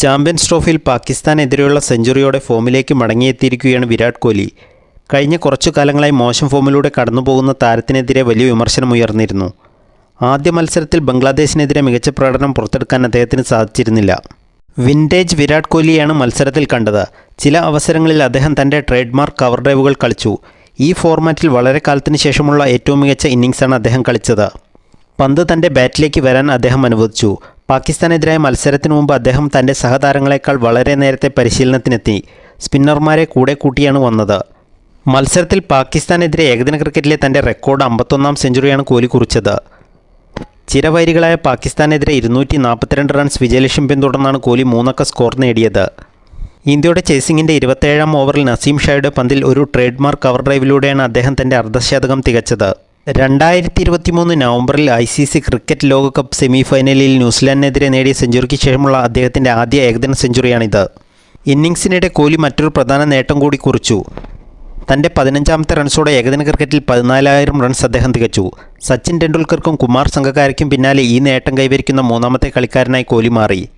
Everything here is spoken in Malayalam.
ചാമ്പ്യൻസ് ട്രോഫിയിൽ പാകിസ്ഥാനെതിരെയുള്ള സെഞ്ചുറിയോടെ ഫോമിലേക്ക് മടങ്ങിയെത്തിയിരിക്കുകയാണ് വിരാട് കോഹ്ലി. കഴിഞ്ഞ കുറച്ചു കാലങ്ങളായി മോശം ഫോമിലൂടെ കടന്നുപോകുന്ന താരത്തിനെതിരെ വലിയ വിമർശനമുയർന്നിരുന്നു ആദ്യ മത്സരത്തിൽ ബംഗ്ലാദേശിനെതിരെ മികച്ച പ്രകടനം പുറത്തെടുക്കാൻ അദ്ദേഹത്തിന് സാധിച്ചിരുന്നില്ല. വിന്റേജ് വിരാട് കോഹ്ലിയാണ് മത്സരത്തിൽ കണ്ടത്. ചില അവസരങ്ങളിൽ അദ്ദേഹം തന്റെ ട്രേഡ് മാർക്ക് കവർ ഡ്രൈവുകൾ കളിച്ചു. ഈ ഫോർമാറ്റിൽ വളരെ കാലത്തിന് ശേഷമുള്ള ഏറ്റവും മികച്ച ഇന്നിങ്സാണ് അദ്ദേഹം കളിച്ചത്. പന്ത് തന്റെ ബാറ്റിലേക്ക് വരാൻ അദ്ദേഹം അനുവദിച്ചു. പാകിസ്ഥാനെതിരായ മത്സരത്തിനു മുമ്പ് അദ്ദേഹം തന്റെ സഹതാരങ്ങളെക്കാൾ വളരെ നേരത്തെ പരിശീലനത്തിനെത്തി. സ്പിന്നർമാരെ കൂടെ കൂട്ടിയാണ് വന്നത്. മത്സരത്തിൽ പാകിസ്ഥാനെതിരെ ഏകദിന ക്രിക്കറ്റിലെ തന്റെ റെക്കോർഡ് അമ്പത്തൊന്നാം സെഞ്ചുറിയാണ് കോലി കുറിച്ചത് ചിരവൈരികളായ പാകിസ്ഥാനെതിരെ ഇരുന്നൂറ്റി നാൽപ്പത്തിരണ്ട് റൺസ് വിജയലക്ഷ്യം പിന്തുടർന്നാണ് കോലി മൂന്നക്ക സ്കോർ നേടിയത്. ഇന്ത്യയുടെ ചേസിങ്ങിന്റെ ഇരുപത്തേഴാം ഓവറിൽ നസീം ഷായുടെ പന്തിൽ ഒരു ട്രേഡ് മാർക്ക് കവർ ഡ്രൈവിലൂടെയാണ് അദ്ദേഹം തന്റെ അർദ്ധശതകം തികച്ചത്. രണ്ടായിരത്തി ഇരുപത്തി മൂന്ന് നവംബറിൽ ഐ സി സി ക്രിക്കറ്റ് ലോകകപ്പ് സെമി ഫൈനലിൽ ന്യൂസിലാൻഡിനെതിരെ നേടിയ സെഞ്ചുറിക്ക് ശേഷമുള്ള അദ്ദേഹത്തിന്റെ ആദ്യ ഏകദിന സെഞ്ചുറിയാണിത്. ഇന്നിങ്സിനിടെ കോഹ്ലി മറ്റൊരു പ്രധാന നേട്ടം കൂടി കുറിച്ചു. തന്റെ പതിനഞ്ചാമത്തെ റൺസോടെ ഏകദിന ക്രിക്കറ്റിൽ പതിനാലായിരം റൺസ് അദ്ദേഹം തികച്ചു. സച്ചിൻ ടെണ്ടുൽക്കർക്കും കുമാർ സംഘക്കാരയ്ക്കും പിന്നാലെ ഈ നേട്ടം കൈവരിക്കുന്ന മൂന്നാമത്തെ കളിക്കാരനായി കോഹ്ലി മാറി.